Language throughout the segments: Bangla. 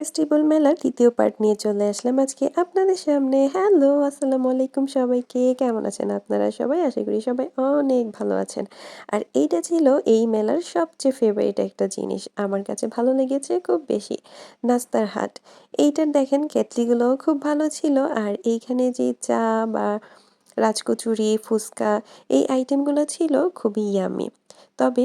ফেস্টিভ্যাল মেলার দ্বিতীয় পার্ট নিয়ে চলে আসলাম আজকে আপনাদের সামনে। হ্যালো আসসালামু আলাইকুম সবাইকে। কেমন আছেন আপনারা সবাই? আশা করি সবাই অনেক ভালো আছেন। আর এইটা ছিল এই মেলার সবচেয়ে ফেভারিট একটা জিনিস। আমার কাছে ভালো লেগেছে খুব বেশি। নাস্তার হাট। এইটার দেখেন, কেটলিগুলোও খুব ভালো ছিল। আর এইখানে যে চা বা রাজকচুরি, ফুচকা এই আইটেমগুলো ছিল খুবই ইয়ামি তবে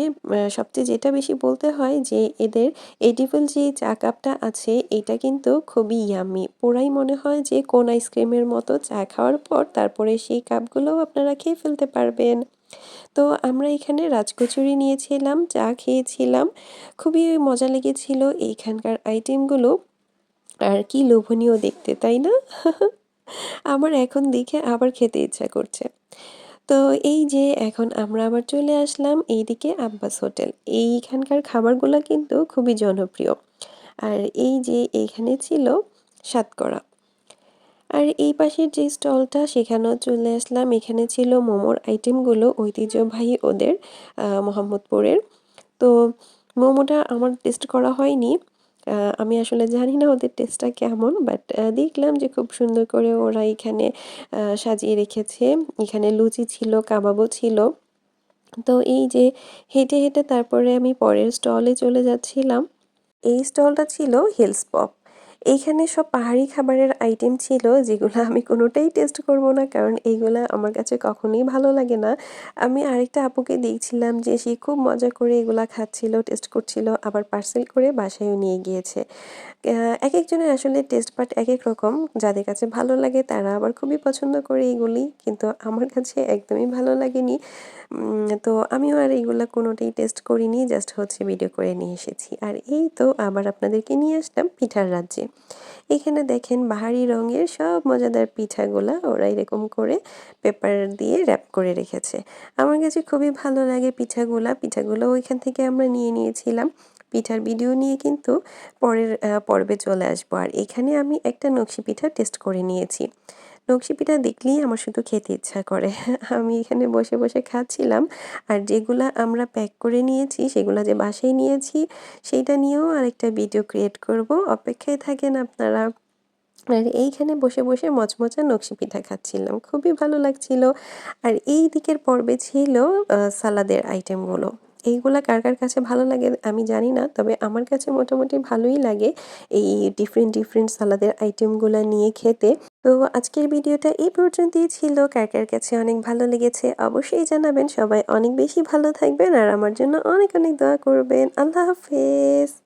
সবচেয়ে যেটা বেশি বলতে হয় যে এদের এডিবল যে চা কাপটা আছে, এটা কিন্তু খুবই ইয়ামি পুরাই মনে হয় যে কোন আইসক্রিমের মতো চা খাওয়ার পর তারপরে সেই কাপগুলোও আপনারা খেয়ে ফেলতে পারবেন। তো আমরা এখানে রাজকচুরি নিয়েছিলাম, চা খেয়েছিলাম। খুবই মজা লেগেছিল এইখানকার আইটেমগুলো আর কি লোভনীয় দেখতে, তাই না? আমার এখন দেখে আবার খেতে ইচ্ছা করছে। তো এই যে এখন আমরা আবার চলে আসলাম এইদিকে আব্বাস হোটেল। এইখানকার খাবারগুলো কিন্তু খুবই জনপ্রিয়। আর এই যে এইখানে ছিল সাতকরা। আর এই পাশের যে স্টলটা, সেখানেও চলে আসলাম। এখানে ছিল মোমোর আইটেমগুলো ঐতিহ্যবাহী ওদের মোহাম্মদপুরের। তো মোমোটা আমার টেস্ট করা হয়নি। আমি আসলে জানি না ওদের টেস্টটা কেমন বাট দেখলাম যে খুব সুন্দর করে ওরা এখানে সাজিয়ে রেখেছে। এখানে লুচি ছিল, কাবাবও ছিল। তো এই যে হেঁটে হেঁটে তারপরে আমি পরের স্টলে চলে যাচ্ছিলাম। এই স্টলটা ছিল হিলস পপ এইখানে সব পাহাড়ি খাবারের আইটেম ছিল, যেগুলো আমি কোনোটাই টেস্ট করব না, কারণ এইগুলো আমার কাছে কখনোই ভালো লাগে না। আমি আরেকটা আপুকে দেখছিলাম যে সে খুব মজা করে এগুলা খাচ্ছিল টেস্ট করছিল, আবার পার্সেল করে বাসায়ও নিয়ে গিয়েছে। এক একজনের আসলে টেস্ট পার্ট এক এক রকম। যাদের কাছে ভালো লাগে তারা আবার খুবই পছন্দ করে এগুলি, কিন্তু আমার কাছে একদমই ভালো লাগেনি। তো আমিও আর এইগুলা কোনোটাই টেস্ট করিনি জাস্ট হচ্ছে ভিডিও করে নিয়ে এসেছি। আর এই তো আবার আপনাদেরকে নিয়ে আসলাম পিঠার রাজ্যে। এখানে দেখেন বাহারি রঙের সব মজাদার পিঠাগুলা ওরা এরকম করে পেপার দিয়ে র্যাপ করে রেখেছে। আমার কাছে খুবই ভালো লাগে পিঠাগুলা। পিঠাগুলো ওইখান থেকে আমরা নিয়ে নিয়েছিলাম। পিঠার ভিডিও নিয়ে কিন্তু পরের পর্বে চলে আসব। আর এখানে আমি একটা নকশি পিঠা টেস্ট করে নিয়েছি। নকশি পিঠা দেখলেই আমার শুধু খেতে ইচ্ছা করে। আমি এখানে বসে বসে খাচ্ছিলাম আর যেগুলা আমরা প্যাক করে নিয়েছি, সেগুলা যে বাসায় নিয়েছি, সেইটা নিয়েও আরেকটা ভিডিও ক্রিয়েট করব। অপেক্ষায় থাকেন আপনারা। আর এইখানে বসে বসে মচমচা নকশি পিঠা খাচ্ছিলাম। খুবই ভালো লাগছিল। আর এই দিকের পর্বে ছিল সালাদের আইটেমগুলো। এইগুলা কার কার কাছে ভালো লাগে আমি জানি না, তবে আমার কাছে মোটামুটি ভালোই লাগে এই ডিফারেন্ট ডিফারেন্ট সালাদের আইটেমগুলো নিয়ে খেতে। তো আজকের ভিডিওটা এই পর্যন্তই ছিল। কার কার কাছে অনেক ভালো লেগেছে অবশ্যই জানাবেন। সবাই অনেক বেশি ভালো থাকবেন আর আমার জন্য অনেক অনেক দোয়া করবেন। আল্লাহ হাফেজ।